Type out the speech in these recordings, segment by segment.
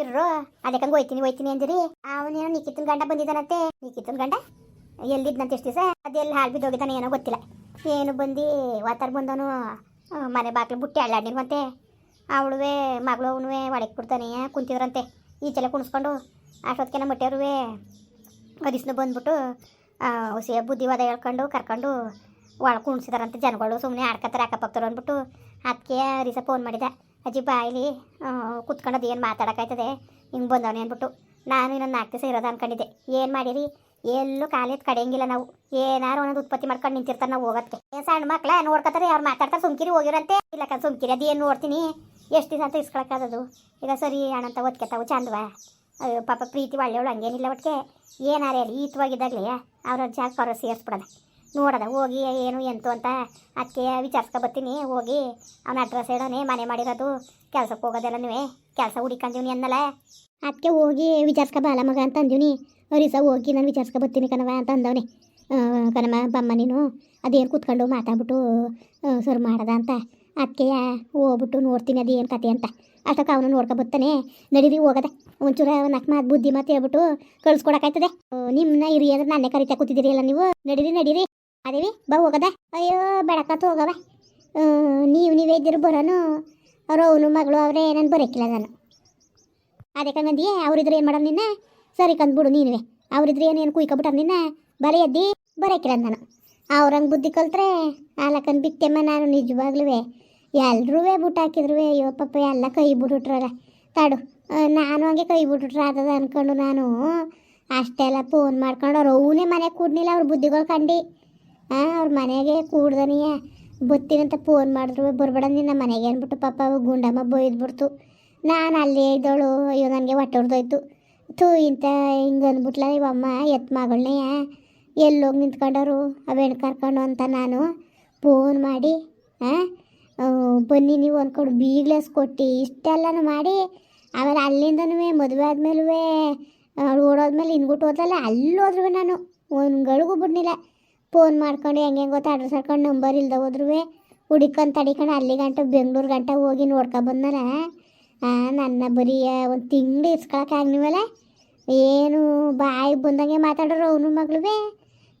ಇರ್ರೋ ಅದಕ್ಕಂಗೆ ಹೋಯ್ತೀನಿ ಹೋಯ್ತೀನಿ ಅಂದಿರಿ. ಅವನೇನೋ ನಿಕಿತನ್ ಗಂಡ ಬಂದಿದ್ದಾನಂತೆ ನಿಕಿತನ್ ಗಂಡ? ಎಲ್ಲಿದ್ನಂತ ಎಷ್ಟು ದಿವಸ? ಅದೆಲ್ಲ ಹಾಳು ಬಿದ್ದೋಗಿದ್ದಾನೆ ಏನೋ ಗೊತ್ತಿಲ್ಲ. ಏನು ಬಂದು, ವಾತಾರ ಬಂದವನು ಮನೆ ಬಾಕ್ಲು ಬುಟ್ಟಿ ಅಳ್ಳಾಡಿಲ್ವಂತೆ ಅವಳುವೆ, ಮಗಳು ಅವನುವೆ ಒಳಗೆ ಬಿಡ್ತಾನೆ ಕುಂತಿದ್ರಂತೆ ಈಚೆಲ್ಲ ಕುಣಿಸ್ಕೊಂಡು ಅಷ್ಟೊತ್ತಿಗೆ ಮಟ್ಟೆಯರುವೆ ಅದಿಸ್ನು ಬಂದ್ಬಿಟ್ಟು ಹುಸಿಯ ಬುದ್ಧಿವಾದ ಹೇಳ್ಕೊಂಡು, ಕರ್ಕೊಂಡು ಒಳಗೆ ಕುಣಿಸಿದಾರಂತೆ ಜನಗಳು. ಸುಮ್ಮನೆ ಆಡ್ಕತ್ತಾರೆ ಅಕ್ಕಪಕ್ಕರು ಅಂದ್ಬಿಟ್ಟು. ಅದಕ್ಕೆ ರೀಸ ಫೋನ್ ಮಾಡಿದೆ. ಅಜ್ಜಿ ಬಾಯಿಲಿ ಕುತ್ಕೊಂಡು ಏನು ಮಾತಾಡೋಕ್ಕಾಯ್ತದೆ? ಹಿಂಗೆ ಬಂದವನೆ ಅಂದ್ಬಿಟ್ಟು. ನಾನು ಇನ್ನೊಂದು ನಾಲ್ಕು ದಿವಸ ಇರೋದು ಅನ್ಕೊಂಡಿದ್ದೆ. ಏನು ಮಾಡಿರಿ? ಎಲ್ಲೂ ಕಾಲೇಜ್ ಕಡೆಯಂಗಿಲ್ಲ ನಾವು. ಏನಾರು ಒಂದೊಂದು ಉತ್ಪತ್ತಿ ಮಾಡ್ಕೊಂಡು ನಿಂತಿರ್ತಾರೆ ನಾವು ಹೋಗತ್ತೆ ಏನು ಸಣ್ಣ ಮಕ್ಳ, ನೋಡ್ಕೊತಾರೆ, ಅವ್ರು ಮಾತಾಡ್ತಾರೆ, ಸುಮ್ಕಿರಿ ಹೋಗಿರಂತೆ. ಇಲ್ಲ ಕಣ್, ಸುಮ್ಕಿರಿ. ಅದೇನು ನೋಡ್ತೀನಿ? ಎಷ್ಟು ದಿವಸ ಅಂತ ಇಸ್ಕೊಳಕ್ಕಾಗದು ಈಗ ಸರಿ ಅಣ್ಣಂತ ಓದ್ಕೆತಾವು ಚಂದವಾ? ಪಾಪ ಪ್ರೀತಿ ಒಳ್ಳೆಯವಳು, ಹಂಗೇನಿಲ್ಲ ಒಟ್ಟಿಗೆ ಏನಾರೇ ಅಲ್ಲಿ, ಈತವಾಗಿದ್ದಾಗಲೇ ಅವ್ರ ಜಾಗ ಪರ ಸೇರಿಸ್ಬಿಡೋಣ. ನೋಡೋದ, ಹೋಗಿ ಏನು, ಎಂತು ಅಂತ ಅದಕ್ಕೆ ವಿಚಾರಿಸ್ಕೊ ಬರ್ತೀನಿ. ಹೋಗಿ ಅವನ ಅಡ್ರೆಸ್ ಹೇಳೋನೆ, ಮನೆ ಮಾಡಿರೋದು, ಕೆಲ್ಸಕ್ಕೆ ಹೋಗೋದೆಲ್ಲ ನೀವೇ, ಕೆಲಸ ಹುಡಿಕೊಂಡಿವ್ನಿ ಅನ್ನಲ್ಲ ಅದಕ್ಕೆ ಹೋಗಿ ವಿಚಾರಿಸ್ಕೊ ಬಾಲ ಮಗ ಅಂತ ಅಂದಿವ್ನಿ. ಹರಿಸ ಹೋಗಿ ನಾನು ವಿಚಾರಿಸ್ಕೊ ಬರ್ತೀನಿ ಕಣವ ಅಂತ ಅಂದವನೆ. ಕಣಮ್ಮ, ಬಮ್ಮ ನೀನು, ಅದೇನು ಕೂತ್ಕೊಂಡು ಮಾತಾಡ್ಬಿಟ್ಟು ಸರ್ ಮಾಡದ ಅಂತ. ಅದಕ್ಕೆ ಹೋಗ್ಬಿಟ್ಟು ನೋಡ್ತೀನಿ ಅದೇನು ಕತೆ ಅಂತ. ಅಷ್ಟಕ್ಕೆ ಅವನು ನೋಡ್ಕೊ ಬರ್ತಾನೆ. ನಡೀರಿ, ಹೋಗದೆ. ಒಂಚೂರ ನಾಲ್ಕು ಮಾತು ಬುದ್ಧಿ ಮಾತು ಹೇಳ್ಬಿಟ್ಟು ಕಳ್ಸ್ಕೊಡಕ್ಕಾಯ್ತದೆ. ನಿಮ್ಮನ್ನ ಇರಿ ಅಂದ್ರೆ ನಾನೇ ಕರಿತಾ ಕೂತಿದ್ದೀರಿ ಅಲ್ಲ ನೀವು? ನಡೀರಿ ನಡೀರಿ. ಅದೇವಿ ಬಾ ಹೋಗದ? ಅಯ್ಯೋ ಬೆಳಕತ್ತು ಹೋಗವ. ನೀವು ನೀವೇ ಇದ್ದಿರು ಬರೋನು? ಅವ್ರು ಅವನು ಮಗಳು, ಅವರೇ, ನಾನು ಬರೋಕ್ಕಿಲ್ಲ ನಾನು. ಅದಕ್ಕೆ ಮಂದಿ ಅವ್ರಿದ್ರೆ ಏನು ಮಾಡೋಣ ನಿನ್ನ? ಸರಿ ಕಂದ್ಬಿಡು ನೀನುವೆ. ಅವ್ರಿದ್ರೆ ಏನೇನು ಕುಯ್ಕೊಬಿಟ್ಟಾರ ನಿನ್ನ? ಬರೀ ಎದ್ದಿ ಬರೋಕ್ಕಿಲ್ಲ ನಾನು. ಅವ್ರಂಗೆ ಬುದ್ಧಿ ಕಲ್ತ್ರೆ ಆಲಕ್ಕನ್ ಬಿತ್ತೆಮ್ಮ ನಾನು ನಿಜವಾಗ್ಲೂ ಎಲ್ಲರೂ ಬುಟ್ಟ ಹಾಕಿದ್ರು ಅಯ್ಯೋ, ಪಾಪ, ಎಲ್ಲ ಕೈ ಬಿಟ್ಬಿಟ್ರಲ್ಲ. ತಾಡು ನಾನು ಹಂಗೆ ಕೈ ಬಿಟ್ಬಿಟ್ರೆ ಆತದ ಅಂದ್ಕೊಂಡು ನಾನು ಅಷ್ಟೆಲ್ಲ ಫೋನ್ ಮಾಡ್ಕೊಂಡು ಅವ್ರು ಅವನೇ ಮನೆಗೆ ಕೂಡ್ನಿಲ್ಲ. ಅವ್ರ ಬುದ್ಧಿಗಳು ಕಂಡು. ಅವ್ರ ಮನೆಗೆ ಕೂಡ್ದನಿಯ. ಬತ್ತೀನಂತ ಫೋನ್ ಮಾಡಿದ್ರು, ಬರ್ಬೇಡ ನಿನ್ನ ಮನೆಗೆ ಅಂದ್ಬಿಟ್ಟು ಪಾಪ ಗುಂಡಮ್ಮ ಬೈದ್ಬಿಡ್ತು. ನಾನು ಅಲ್ಲೇ ಇದ್ದವಳು ಅಯ್ಯೋ ನನಗೆ ಹೊಟ್ಟೆ ಥೂ ಇಂಥ ಹಿಂಗೆ ಅಂದ್ಬಿಟ್ಲ ಇವಮ್ಮ ಎತ್ ಮಗಳನ್ನೆಯ ಎಲ್ಲೋಗಿ ನಿಂತ್ಕೊಂಡವರು ಅವೆಣ್ಣು ಕರ್ಕೊಂಡು ಅಂತ ನಾನು ಫೋನ್ ಮಾಡಿ ಹಾಂ ಬನ್ನಿ ನೀವು ಅಂದ್ಕೊಂಡು ಬೀಗ್ಲೆಸ್ ಕೊಟ್ಟು, ಇಷ್ಟೆಲ್ಲನೂ ಮಾಡಿ, ಆಮೇಲೆ ಅಲ್ಲಿಂದನೂ ಮದುವೆ ಆದಮೇಲೂ ಅವಳು ಓಡೋದ್ಮೇಲೆ ಇನ್ಬಿಟ್ಟು ಹೋದಲ್ಲ ಅಲ್ಲಿ ಹೋದ್ರು ನಾನು. ಒಂದು ಗಳಿಗೂ ಬಿಡ್ನಿಲ್ಲ. ಫೋನ್ ಮಾಡ್ಕೊಂಡು ಹೆಂಗೆ ಗೊತ್ತಾ ಅಡ್ರೆಸ್ ಹಾಕೊಂಡು ನಂಬರ್ ಇಲ್ದ ಹೋದ್ರೂ ಹುಡಿಕೊಂಡು ತಡಿಕೊಂಡು ಅಲ್ಲಿ ಗಂಟ, ಬೆಂಗ್ಳೂರು ಗಂಟ ಹೋಗಿ ನೋಡ್ಕೊ ಬಂದಲ್ಲ ನನ್ನ ಬರೀ ಒಂದು ತಿಂಗಳು ಇಸ್ಕೊಳಕ್ಕಾಗ್ನಿವಲ್ಲ ಏನು ಬಾಯಿ ಬಂದಂಗೆ ಮಾತಾಡೋರು ಅವನು ಮಗಳು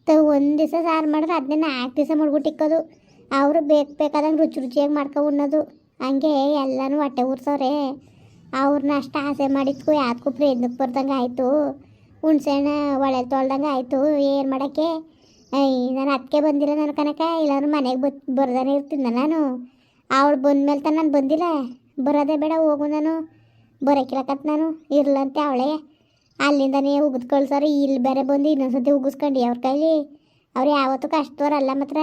ತ ಒಂದು ದಿವಸ ಸಾರು ಮಾಡಿದ್ರೆ ಅದನ್ನೇ ನಾಲ್ಕು ದಿವಸ ಮಾಡ್ಬಿಟ್ಟಿಕ್ಕೋದು ಅವರು ಬೇಕು ಬೇಕಾದಂಗೆ ರುಚಿ ರುಚಿಯಾಗಿ ಮಾಡ್ಕೊ ಉಣ್ಣೋದು. ಹಂಗೆ ಎಲ್ಲನೂ ಹೊಟ್ಟೆ ಉರ್ಸವ್ರೆ. ಅವ್ರನ್ನ ಅಷ್ಟು ಆಸೆ ಮಾಡಿದ್ಕು ಯಾಕೂ ಪ್ರಯತ್ನಕ್ಕೆ ಬರ್ದಂಗೆ ಆಯಿತು. ಹುಣ್ಸೆಣ್ಣ ಒಳೆ ತೊಳ್ದಂಗೆ ಆಯಿತು. ಏನು ಮಾಡೋಕ್ಕೆ? ನಾನು ಅದಕ್ಕೆ ಬಂದಿಲ್ಲ ನನ್ನ ಕನಕ ಇಲ್ಲಾಂದ್ರೆ ಮನೆಗೆ ಬತ್, ಬರ್ದಾನೆ ಇರ್ತೀನಿ ನಾನು. ಅವಳು ಬಂದ್ಮೇಲೆ ತಾನು ನಾನು ಬಂದಿಲ್ಲ. ಬರೋದೇ ಬೇಡ, ಹೋಗು ನಾನು. ಬರೋಕಿಲ್ಲಕತ್ ನಾನು. ಇರ್ಲಂತೆ ಅವಳೇ. ಅಲ್ಲಿಂದನೇ ಉಗಿದ್ ಕಳ್ಸೋರು ಇಲ್ಲಿ ಬೇರೆ ಬಂದು ಇನ್ನೊಂದ್ಸತಿ ಉಗಿಸ್ಕೊಂಡು ಅವ್ರ ಕೈಲಿ. ಅವ್ರು ಯಾವತ್ತೂ ಕಷ್ಟವರಲ್ಲ ಮಾತ್ರ.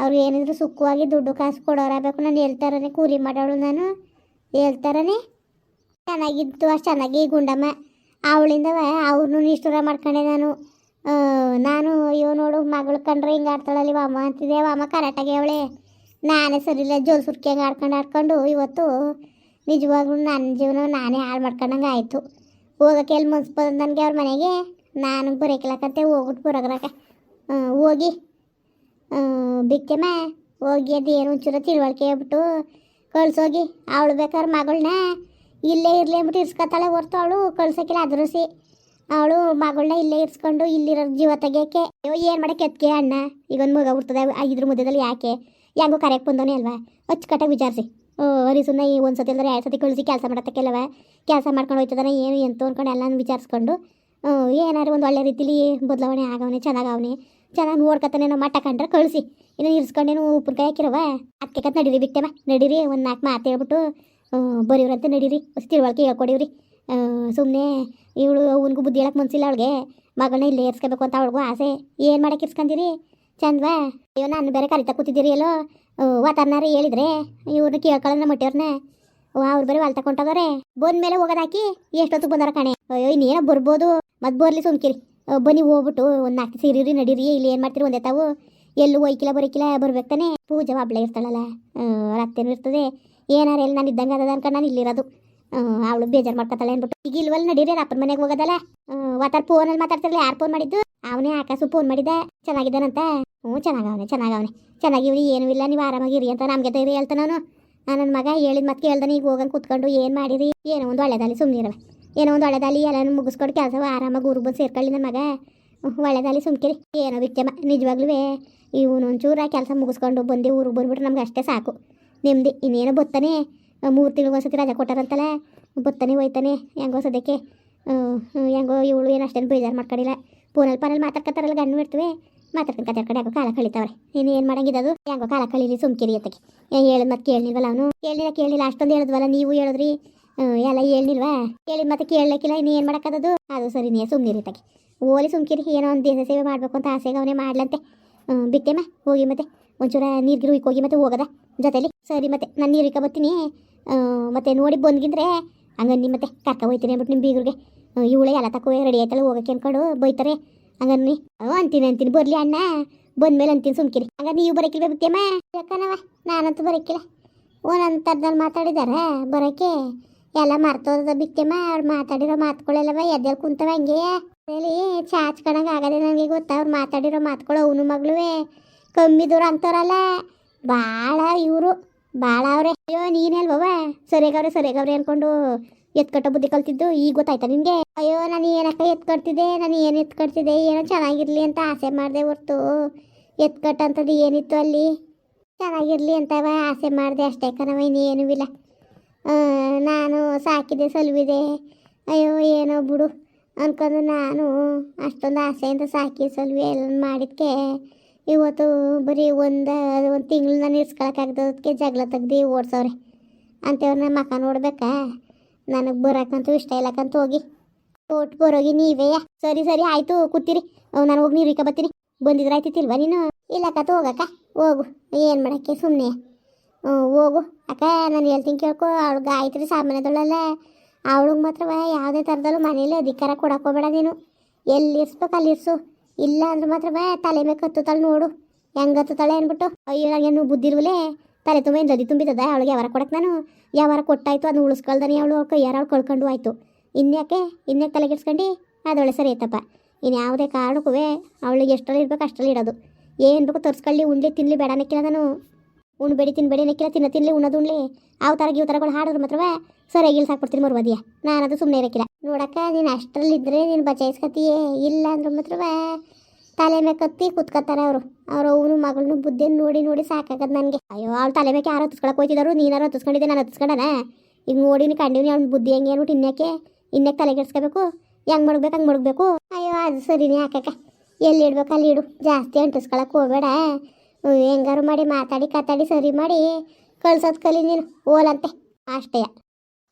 ಅವ್ರು ಏನಿದ್ರು ಸುಖವಾಗಿ ದುಡ್ಡು ಕಾಸು ಕೊಡೋರಾಗಬೇಕು ನಾನು ಹೇಳ್ತಾರನೆ, ಕೂಲಿ ಮಾಡೋಳು ನಾನು. ಹೇಳ್ತಾರನೆ. ಚೆನ್ನಾಗಿತ್ತು, ಅಷ್ಟು ಚೆನ್ನಾಗಿ ಗುಂಡಮ್ಮ. ಅವಳಿಂದ ಅವ್ರನ್ನೂ ನಿಷ್ಠುರ ಮಾಡ್ಕೊಂಡೆ ನಾನು. ನಾನು ಅಯ್ಯೋ ನೋಡು, ಮಗಳು ಕಂಡ್ರೆ ಹಿಂಗೆ ಆಡ್ತಾಳಲ್ಲಿ ಅಮ್ಮ ಅಂತಿದೆ ಅಮ್ಮ ಕರೆಕ್ಟಾಗಿ ಅವಳೆ. ನಾನೇ ಸರಿಯಿಲ್ಲ, ಜೋಲ್ ಸುರ್ಕಿ ಹಂಗೆ ಆಡ್ಕೊಂಡು ಆಡ್ಕೊಂಡು ಇವತ್ತು ನಿಜವಾಗ್ಲೂ ನನ್ನ ಜೀವನ ನಾನೇ ಹಾಳು ಮಾಡ್ಕೊಂಡಂಗೆ ಆಯಿತು. ಹೋಗಕ್ಕೆ ಎಲ್ಲಿ ಮನ್ಸು ನನಗೆ ಅವ್ರ ಮನೆಗೆ. ನಾನು ಬರೋಕ್ಕಿಲ್ಲಕತ್ತೆ ಹೋಗ್ಬಿಟ್ಟು ಬರೋಗ್ರಾಕ ಹೋಗಿ. ಬಿಕ್ಕೆಮ್ಮ ಹೋಗಿ ಅದು ಏನು ಒಂಚೂರು ತಿಳುವಳಿಕೆ ಹೇಳ್ಬಿಟ್ಟು ಕಳ್ಸೋಗಿ ಅವಳು ಬೇಕಾದ್ರೆ ಮಗಳನ್ನ ಇಲ್ಲೇ ಇರಲಿ ಅಂದ್ಬಿಟ್ಟು ಇರ್ಸ್ಕೊತಾಳೆ ಹೊರ್ತು ಅವಳು ಕಳ್ಸೋಕ್ಕಿಲ್ಲ ಅದ್ರಸಿ ಅವಳು ಮಗಳನ್ನ ಇಲ್ಲೇ ಇರ್ಸ್ಕೊಂಡು ಇಲ್ಲಿರೋ ಜೀವ ತೆಗಿಯಕ್ಕೆ. ಅಯ್ಯೋ, ಏನು ಮಾಡಕ್ಕೆ ಅದಕ್ಕೆ ಅಣ್ಣ? ಈಗ ಒಂದು ಮಗ ಹುಡ್ತದೆ ಇದ್ರ ಮಧ್ಯದಲ್ಲಿ ಯಾಕೆ? ಹೆಂಗೋ ಕರೆಯಕ್ಕೆ ಬಂದವನೇ ಅಲ್ವಾ? ಅಚ್ಚುಕಟ್ಟಾಗಿ ವಿಚಾರಿಸಿ. ಹರಿಸುನ್ನ ಈ ಒಂದು ಸತಿ ಅಂದರೆ ಎರಡು ಸತಿ ಕಳಿಸಿ ಕೆಲಸ ಮಾಡತ್ತಕ್ಕೆಲ್ಲವ ಕೆಲಸ ಮಾಡ್ಕೊಂಡು ಹೋಯ್ತದನ, ಏನು ಎಂತ ಅಂದ್ಕೊಂಡು ಎಲ್ಲನೂ ವಿಚಾರಿಸ್ಕೊಂಡು. ಏನಾದ್ರು ಒಂದು ಒಳ್ಳೆ ರೀತಿಲಿ ಬದಲಾವಣೆ ಆಗವನೆ ಚೆನ್ನಾಗವನೆ ಚೆನ್ನಾಗಿ ನೋಡ್ಕತಾನೆ ನಾವು ಮಟ್ಟ ಕಂಡ್ರೆ ಕಳಿಸಿ. ಇನ್ನು ಇರಿಸ್ಕೊಂಡೇನು ಉಪ್ಪಿನಕಾಯಿ ಹಾಕಿರವ ಅದಕ್ಕೆ ಕತ್ ನಡೀರಿ ಬಿಟ್ಟೆವ ನಡೀರಿ, ಒಂದು ನಾಲ್ಕು ಮಾತು ಹೇಳ್ಬಿಟ್ಟು ಬರೀವ್ರಂತ ನಡೀರಿ. ತಿಳುವಳಿಕೆ ಹೇಳ್ಕೊಡಿವ್ರಿ. ಸುಮ್ಮನೆ ಇವಳು ಅವನಿಗೂ ಬುದ್ಧಿ ಹೇಳಕ್ಕೆ ಮನಸ್ಸಿಲ್ಲ ಅವಳಿಗೆ. ಮಗಳನ್ನ ಇಲ್ಲೇ ಇರ್ಸ್ಕೋಬೇಕು ಅಂತ ಅವಳಿಗೂ ಆಸೆ. ಏನು ಮಾಡಕ್ಕೆ ಇರ್ಸ್ಕೊಂಡಿರಿ ಚಂದ್ವಾ, ಅಯ್ಯೋ, ನಾನು ಬೇರೆ ಕರಿತಾ ಕೂತಿದ್ದೀರಿ ಎಲ್ಲೋ. ವಾತಾವರಣ ಹೇಳಿದ್ರೆ ಇವ್ರನ್ನ ಕೇಳ್ಕೊಳ್ಳೋಣ ಮಟ್ಟಿಯವ್ರನ್ನ ಅವ್ರು ಬರೀ ಹೊಲ್ ಬಂದ ಮೇಲೆ ಹೋಗೋದಾಕಿ ಎಷ್ಟೊತ್ತು ಬಂದಾರ ಕಣೆ. ಅಯ್ಯೋ, ಇನ್ನೇನೋ ಬರ್ಬೋದು. ಮತ್ತೆ ಬರ್ಲಿ ಸುಮ್ಕಿರಿ. ಬನ್ನಿ ಹೋಗ್ಬಿಟ್ಟು ಒಂದು ನಾಲ್ಕು ಸೀರಿರಿ ನಡೀರಿ. ಇಲ್ಲಿ ಏನು ಮಾಡ್ತೀರಿ ಒಂದೇ ತಾವು. ಎಲ್ಲೂ ಒಯ್ಕಿಲ್ಲ, ಬರೋಕಿಲ್ಲ, ಬರ್ಬೇಕು ತಾನೆ. ಪೂಜೆ ಒಬ್ಳೆ ಇರ್ತಾಳಲ್ಲ. ರಕ್ತನೂ ಇರ್ತದೆ. ಏನಾರು ಎಲ್ಲಿ ನಾನು ಇದ್ದಂಗೆ ಅದ ಅನ್ಕೊಂಡು ನಾನು ಇಲ್ಲಿರೋದು. ಅವಳು ಬೇಜಾರು ಮಾಡ್ಕೊತಾಳೆ ಅಂದ್ಬಿಟ್ಟು. ಈಗ ಇಲ್ವಲ್ಲ ನಡೀರಿ ಅಪ್ಪನ ಮನೆಗೆ ಹೋಗೋದಲ್ಲ. ಆತರ ಫೋನ್ ಅಲ್ಲಿ ಮಾತಾಡ್ತಿರಲ್ಲ ಯಾರು ಫೋನ್ ಮಾಡಿದ್ದು? ಅವನೇ ಆಕಾಶು ಫೋನ್ ಮಾಡಿದ್ದ. ಚೆನ್ನಾಗಿದ್ದಾನಂತ? ಹ್ಞೂ ಚೆನ್ನಾಗವನೆ ಚೆನ್ನಾಗವನೆ. ಚೆನ್ನಾಗಿವ್ರಿ ಏನೂ ಇಲ್ಲ, ನೀವು ಆರಾಮಾಗಿರಿ ಅಂತ ನಮಗೆ ಧೈರ್ಯ ಹೇಳ್ತಾನು ನಾನು ನನ್ನ ಮಗ ಹೇಳಿದ ಮತ್ತೆ ಕೇಳ್ದಾನೆ, ಈಗ ಹೋಗಂಗೆ ಕೂತ್ಕೊಂಡು ಏನು ಮಾಡಿರಿ? ಏನೋ ಒಂದು ಒಳ್ಳೇದಲ್ಲಿ ಸುಮ್ಮನಿರವೆ ಏನೋ ಒಂದು ಒಳ್ಳೆದಾಲಿ, ಎಲ್ಲನೂ ಮುಗಿಸ್ಕೊಂಡು ಕೆಲಸ ಆರಾಮಾಗಿ ಊರಿಗೆ ಬಂದು ಸೇರ್ಕೊಳ್ಳಿ ನನ್ನ ಮಗ. ಒಳ್ಳೆದಾಲಿ ಸುಮ್ಕಿರಿ ಏನೋ ವಿಕ್ಯಮ ನಿಜವಾಗ್ಲೂ ಇವನು ಒಂಚೂರ ಕೆಲಸ ಮುಗಿಸ್ಕೊಂಡು ಬಂದು ಊರಿಗೆ ಬಂದ್ಬಿಟ್ರೆ ನಮ್ಗೆ ಅಷ್ಟೇ ಸಾಕು. ನೆಮ್ಮದಿ ಇನ್ನೇನೋ ಬತ್ತಾನೆ. ಮೂರು ತಿಂಗಳು ಒಂದ್ಸತಿ ರಜೆ ಕೊಟ್ಟಾರಂತಲ್ಲ ಬರ್ತಾನೆ ಹೋಯ್ತಾನೆ ಹೆಂಗೋ ಸದ್ಯಕ್ಕೆ ಹೆಂಗೋ ಇವಳು ಏನು ಅಷ್ಟೇನು ಬೇಜಾರು ಮಾಡ್ಕೊಂಡಿಲ್ಲ. ಫೋನಲ್ಲಿ ಪಾನಲ್ಲಿ ಮಾತಾಡ್ಕೊತಾರಲ್ಲ ಗಂಡು ಇರ್ತವೆ ಮಾತಾಡ್ಕೊಂಡು ಕಡೆ ಯಾಕೋ ಕಾಲ ಕಳಿತಾವ್ರೆ. ನೀನು ಏನು ಮಾಡಂಗಿದ್ದು ಹೆಂಗೋ ಕಾಲ ಕಳೀಲಿ ಸುಮ್ಕಿರಿ ಅತ್ತಗೆ ಹೇಳಿದ್ ಮತ್ತೆ ಕೇಳಿಲ್ವಲ್ಲ ಅವನು? ಕೇಳಿಲ್ಲ ಕೇಳಿಲ್ಲ ಅಷ್ಟೊಂದು ಹೇಳಿದ್ವಲ್ಲ ನೀವು ಹೇಳಿದ್ರಿ? ಎಲ್ಲ ಹೇಳಿಲ್ವಾ ಕೇಳಿದ ಮತ್ತೆ ಕೇಳಲಿಕ್ಕಿಲ್ಲ ಇನ್ನು ಏನು ಮಾಡೋಕ್ಕದು ಅದು ಸರಿ ನೀ ಸುಮ್ಮನಿರಿ ತಗೆ ಓಲಿ ಸುಮ್ಕಿರಿ ಏನೋ ಒಂದು ದೇಶ ಸೇವೆ ಮಾಡಬೇಕು ಅಂತ ಆಸೆಗೆ ಅವನೇ ಮಾಡ್ಲಂತೆ. ಬಿಟ್ಟೆಮ್ಮ ಹೋಗಿ ಮತ್ತೆ. ಒಂಚೂರ ನೀರ್ಗಿರು ಹೋಗಿ ಮತ್ತೆ ಹೋಗದ ಜೊತೆಲಿ. ಸರಿ ಮತ್ತೆ ನಾನು ನೀರಿಕ ಬರ್ತೀನಿ. ಆ, ಮತ್ತೆ ನೋಡಿ ಬಂದ್ಗಿಂದ್ರೆ ಹಂಗನ್ನಿ ಮತ್ತೆ ಕರ್ಕ ಹೋಯ್ತೀನಿ ಅಂದ್ಬಿಟ್ಟು ನಿಮ್ಮ ಬೀಗರಿಗೆ. ಇವಳೆ ಎಲ್ಲ ತಕೋ ರೆಡಿ ಆಯ್ತಲ್ಲ ಹೋಗಕ್ಕೆ ಅನ್ಕೊಂಡು ಬೈತಾರೆ. ಹಂಗನ್ನಿ ಅಂತೀನಿ ಅಂತೀನಿ, ಬರ್ಲಿ ಅಣ್ಣ. ಬಂದ್ಮೇಲೆ ಅಂತೀನಿ ಸುಮ್ಕಿರಿ. ಹಂಗ ನೀವು ಬರಕಿಲ್ವೇ ಬಿಟ್ಟೆಮ್ಮ ಯಾಕನವ? ನಾನಂತೂ ಬರಕಿಲ್ಲ. ಓನಂತರ್ದಲ್ಲಿ ಮಾತಾಡಿದಾರ ಬರೋಕ್ಕೆ. ಎಲ್ಲ ಮರ್ತೋದ ಬಿಟ್ಟೆಮ್ಮ ಅವ್ರು ಮಾತಾಡಿರೋ ಮಾತುಗಳೆಲ್ಲವ ಎದ್ದೆಲ್ಲ ಕುಂತವ ಹಂಗೆ. ಹೇಳಿ ಚಾಚ್ಕೊಳಂಗೆ ಆಗದೆ ನನಗೆ ಗೊತ್ತ, ಅವ್ರು ಮಾತಾಡಿರೋ ಮಾತುಗಳು ಅವನು ಮಗಳುವೆ. ಕಮ್ಮಿ ದೂರ ಅಂತವ್ರಲ್ಲ ಭಾಳ ಇವರು. ಭಾಳ ಅವ್ರೆ. ಅಯ್ಯೋ ನೀನೇಲ್ವವ ಸರಿಯಾಗವ್ರೆ ಸರಿಯಾಗವ್ರೆ ಅನ್ಕೊಂಡು ಎತ್ಕಟ್ಟ ಬುದ್ಧಿ ಕಲ್ತಿದ್ದು. ಈಗ ಗೊತ್ತಾಯ್ತಾ ನಿನಗೆ? ಅಯ್ಯೋ, ನಾನು ಏನಕ್ಕ ಎತ್ಕೊಡ್ತಿದ್ದೆ ನಾನು ಏನು ಎತ್ಕೊಡ್ತಿದ್ದೆ ಏನೋ ಚೆನ್ನಾಗಿರಲಿ ಅಂತ ಆಸೆ ಮಾಡಿದೆ ಹೊರ್ತು. ಎತ್ಕಟ್ಟ ಅಂತದ್ದು ಏನಿತ್ತು ಅಲ್ಲಿ? ಚೆನ್ನಾಗಿರ್ಲಿ ಅಂತ ಆಸೆ ಮಾಡಿದೆ ಅಷ್ಟೇ ಕಣವ ಇನ್ನೇನು ಇಲ್ಲ. ನಾನು ಸಾಕಿದೆ, ಸಲ್ವಿದೆ. ಅಯ್ಯೋ, ಏನೋ ಬಿಡು. ಅನ್ಕೊಂಡು ನಾನು ಅಷ್ಟೊಂದು ಆಸೆಯಿಂದ ಸಾಕಿ, ಸಲುವೆ ಎಲ್ಲ ಮಾಡಿದ್ಕೆ ಇವತ್ತು ಬರೀ ಒಂದು ಒಂದು ನಾನು ಇರ್ಸ್ಕೊಳಕ್ಕಾಗ್ದದಕ್ಕೆ ಜಗಳ ತೆಗ್ದು ಓಡ್ಸವ್ರೆ. ಅಂಥವ್ರನ್ನ ಮಕ್ಕ ನೋಡ್ಬೇಕಾ? ನನಗೆ ಬರೋಕ್ಕಂತೂ ಇಷ್ಟ ಇಲ್ಲಕ್ಕಂತ ಹೋಗಿ. ಓಟ್ ಬರೋಗಿ ನೀವೇ. ಸರಿ ಸರಿ, ಆಯಿತು, ಕೂತಿರಿ. ನಾನು ಹೋಗಿ ನೀರು ಇಕ್ಕ ಬರ್ತೀನಿ. ಬಂದಿದ್ರೆ ಆಯ್ತಿತ್ತಿಲ್ವಾ ನೀನು? ಇಲ್ಲಕ್ಕ ಹೋಗಕ್ಕ. ಹೋಗು. ಏನು ಮಾಡೋಕ್ಕೆ ಸುಮ್ಮನೆ ಹ್ಞೂ ಹೋಗು. ಅಕ್ಕ, ನಾನು ಹೇಳ್ತೀನಿ ಕೇಳ್ಕೊ. ಅವಳು ಗಾಯತ್ರಿ ಸಾಮಾನ್ಯದೊಳಲ್ಲ. ಅವಳಿಗೆ ಮಾತ್ರವ ಯಾವುದೇ ಥರದಲ್ಲೂ ಮನೇಲಿ ಅಧಿಕಾರ ಕೊಡಕ್ಕೆ ಹೋಗ್ಬೇಡ ನೀನು. ಎಲ್ಲಿ ಇರ್ಸ್ಬೇಕು ಅಲ್ಲಿ ಇರ್ಸು. ಇಲ್ಲ ಅಂದ್ರೆ ಮಾತ್ರವ ತಲೆ ಮೇಲೆ ಕತ್ತುತ್ತಾಳೆ ನೋಡು. ಹೆಂಗೆ ಹತ್ತುತ್ತಾಳೆ ಅಂದ್ಬಿಟ್ಟು, ಅಯ್ಯೋ ನನಗೇನು ಬುದ್ಧಿ ಇಲ್ವಲೇ ತಲೆ ತುಂಬ ಏನು ರದಿ ತುಂಬಿತದ, ಅವಳಿಗೆ ಯಾವಾರ ಕೊಡಕ್ಕೆ ನಾನು? ಯಾವಾರ ಕೊಟ್ಟಾಯ್ತು, ಅದನ್ನ ಉಳಿಸ್ಕೊಳ್ದಾನೆ ಅವಳು ಕೈಯಾರ ಅವಳು ಕಳ್ಕೊಂಡು ಆಯಿತು ಇನ್ಯಾಕೆ ಇನ್ಯಾಕೆ ತಲೆಗೆಡ್ಸ್ಕೊಂಡು ಅದೊಳೆ ಸರಿ ಐತಪ್ಪ ಇನ್ನು ಯಾವುದೇ ಕಾರಣಕ್ಕೂ ಅವಳಿಗೆ ಎಷ್ಟರಲ್ಲಿ ಇರ್ಬೇಕು ಅಷ್ಟರಲ್ಲಿ ಇಡೋದು. ಏನು ಬೇಕು ತರ್ಸ್ಕೊಳ್ಳಿ, ಉಂಡ್ಲಿ, ತಿನ್ಲಿ, ಬೇಡ ಅನ್ನಕ್ಕಿಲ್ಲ ನಾನು. ಉಣ್ಬೇಡಿ ತಿನ್ಬೇಡಿ ಅನ್ನಕ್ಕಿಲ್ಲ, ತಿನ್ನ, ತಿನ್ಲಿ ಉಣ್ಣೋದು ಉಣ್ಲಿ ಅವು ಥರ ಇವು ಥರಗಳು ಹಾಡಿದ್ರೆ ಮಾತ್ರವೇ ಸರಿಯಾಗಿ ಸಾಕ್ಬಿಡ್ತೀನಿ ನಾನು ನಾನದು ಸುಮ್ಮನೆ ಇರಕ್ಕಿಲ್ಲ. ನೋಡಕ್ಕ, ನೀನು ಅಷ್ಟರಲ್ಲಿದ್ದರೆ ನೀನು ಬಚಾಯಿಸ್ಕತೀಯೇ? ಇಲ್ಲ ಅಂದ್ರೆ ಮಾತ್ರ ತಲೆ ಮೇಲೆ ಕತ್ತಿ ಕುತ್ಕೋತಾರೆ ಅವರು. ಅವ್ರ ಅವನು ಮಗಳನ್ನು ಬುದ್ಧಿಯನ್ನು ನೋಡಿ ನೋಡಿ ಸಾಕಾಗದು ನನಗೆ. ಅಯ್ಯೋ, ಅವ್ಳು ತಲೆ ಮೇಲೆ ಯಾರು ಹತ್ತಿಸ್ಕೊಳಕ್ಕೆ ಹೋಯ್ತಿದ್ರು? ನೀನಾರು ಹತ್ತಿಸ್ಕೊಂಡಿದ್ದೆ, ನಾನು ಹತ್ತಿಸ್ಕೊಂಡನ? ಈಗ ನೋಡಿನಿ ಕಂಡಿವ್ನಿ ಅವ್ನ ಬುದ್ಧಿ ಹೆಂಗೆ ಅನ್ಬಿಟ್ಟು ಇನ್ಯಾಕೆ? ಇನ್ಯಾಕೆ ತಲೆ ಕೆಡ್ಸ್ಕೋಬೇಕು? ಹೆಂಗೆ ಮಡಗ್ಬೇಕು, ಹಂಗೆ ಮಡಗಬೇಕು? ಅಯ್ಯೋ, ಅದು ಸರಿನೇ ಹಾಕಕ್ಕ ಎಲ್ಲಿ ಇಡ್ಬೇಕು ಅಲ್ಲಿ ಇಡು. ಜಾಸ್ತಿ ಅಂಟಿಸ್ಕೊಳಕ್ಕೆ ಹೋಗಬೇಡ. ಹೆಂಗಾರು ಮಾಡಿ ಮಾತಾಡಿ ಕಾತಾಡಿ ಸರಿ ಮಾಡಿ ಕಳ್ಸೋದು ಕಲಿ ನೀನು. ಓಲಂತೆ ಅಷ್ಟೇ.